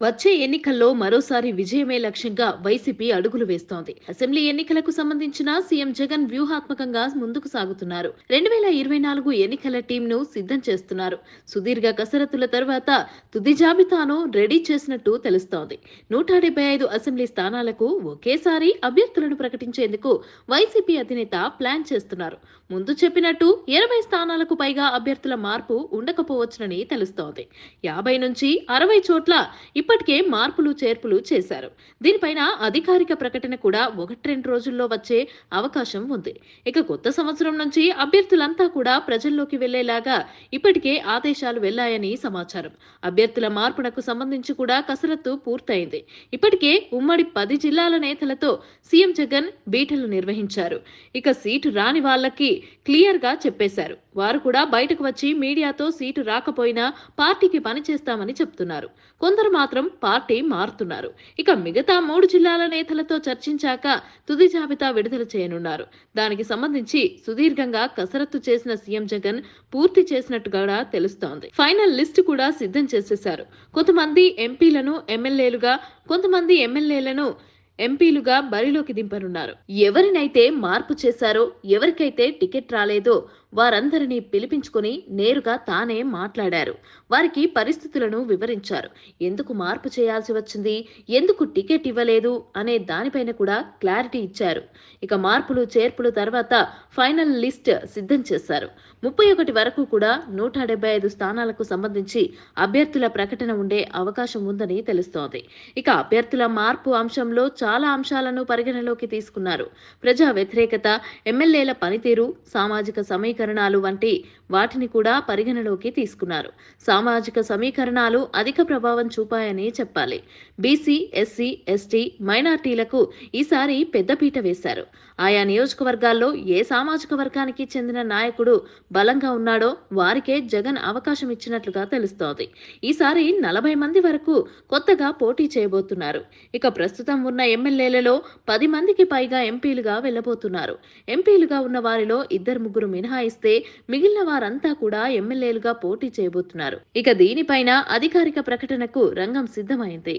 వచ్చే ఎన్నికల్లో మరోసారి విజయమే లక్ష్యంగా వైసీపీ అడుగులు వేస్తోంది. అసెంబ్లీ ఎన్నికలకు సంబంధించిన సీఎం జగన్ వ్యూహాత్మకంగా ముందుకు సాగుతున్నారు. రెండు వేల ఇరవై నాలుగు ఎన్నికల టీంను సిద్ధం చేస్తున్నారు. సుదీర్ఘ కసరత్తుల తర్వాత తుది జాబితాను రెడీ చేసినట్టు తెలుస్తోంది. నూట డెబ్బై ఐదు అసెంబ్లీ స్థానాలకు ఒకేసారి అభ్యర్థులను ప్రకటించేందుకు వైసీపీ అధినేత ప్లాన్ చేస్తున్నారు. ముందు చెప్పినట్టు ఇరవై స్థానాలకు పైగా అభ్యర్థుల మార్పు ఉండకపోవచ్చునని తెలుస్తోంది. యాభై నుంచి అరవై చోట్ల ఇప్పటికే మార్పులు చేర్పులు చేశారు. దీనిపైన అధికారిక ప్రకటన కూడా ఒకటి రెండు రోజుల్లో వచ్చే అవకాశం ఉంది. ఇక కొత్త సంవత్సరం నుంచి అభ్యర్థులంతా కూడా ప్రజల్లోకి వెళ్ళేలాగా ఇప్పటికే ఆదేశాలు వెళ్ళాయని సమాచారం. అభ్యర్థుల మార్పునకు సంబంధించి కూడా కసరత్తు పూర్తయింది. ఇప్పటికే ఉమ్మడి పది జిల్లాల నేతలతో సీఎం జగన్ బీటలు నిర్వహించారు. ఇక సీటు రాని వాళ్ళకి క్లియర్గా చెప్పేశారు. వారు కూడా బయటకు వచ్చి మీడియాతో సీటు రాకపోయినా పార్టీకి పనిచేస్తామని చెప్తున్నారు. కొందరు మాత్రం పార్టీ మారుతున్నారు. ఇక మిగతా మూడు జిల్లాల నేతలతో చర్చించాక తుది జాబితా విడుదల చేయనున్నారు. దానికి సంబంధించి సుదీర్ఘంగా కసరత్తు చేసిన సీఎం జగన్ పూర్తి చేసినట్టుగా తెలుస్తోంది. ఫైనల్ లిస్టు కూడా సిద్ధం చేసేశారు. కొంతమంది ఎంపీలను ఎమ్మెల్యేలుగా కొంతమంది ఎమ్మెల్యేలను ఎంపీలుగా బరిలోకి దింపనున్నారు. ఎవరినైతే మార్పు చేశారో ఎవరికైతే టికెట్ రాలేదో వారందరినీ పిలిపించుకొని నేరుగా తానే మాట్లాడారు. వారికి పరిస్థితులను వివరించారు. ఎందుకు మార్పు చేయాల్సి వచ్చింది? ఎందుకు టికెట్ ఇవ్వలేదు? అనే దానిపైన కూడా క్లారిటీ ఇచ్చారు. ఇక మార్పులు చేర్పులు తర్వాత ఫైనల్ లిస్ట్ సిద్ధం చేశారు. ముప్పై ఒకటి వరకు కూడా నూట డెబ్బై ఐదు స్థానాలకు సంబంధించి అభ్యర్థుల ప్రకటన ఉండే అవకాశం ఉందని తెలుస్తోంది. ఇక అభ్యర్థుల మార్పు అంశంలో చాలా అంశాలను పరిగణలోకి తీసుకున్నారు. ప్రజా వ్యతిరేకత ఎమ్మెల్యేల పనితీరు సామాజిక సమీకరణాలు వంటి వాటిని కూడా పరిగణలోకి తీసుకున్నారు. సామాజిక సమీకరణాలు అధిక ప్రభావం చూపాయని చెప్పాలి. బీసీ ఎస్సీ ఎస్టీ మైనార్టీలకు ఈసారి పెద్దపీట వేశారు. ఆయా నియోజకవర్గాల్లో ఏ సామాజిక వర్గానికి చెందిన నాయకుడు బలంగా ఉన్నాడో వారికే జగన్ అవకాశం ఇచ్చినట్లుగా తెలుస్తోంది. ఈసారి నలభై మంది వరకు కొత్తగా పోటీ చేయబోతున్నారు. ఇక ప్రస్తుతం ఉన్న ఎమ్మెల్యేలలో పది మందికి పైగా ఎంపీలుగా వెళ్ళబోతున్నారు ఎంపీలుగా ఉన్న వారిలో ఇద్దరు ముగ్గురు మినహాయిస్తే మిగిలిన వారంతా కూడా ఎమ్మెల్యేలుగా పోటీ చేయబోతున్నారు. ఇక దీనిపైన అధికారిక ప్రకటనకు రంగం సిద్ధమైంది.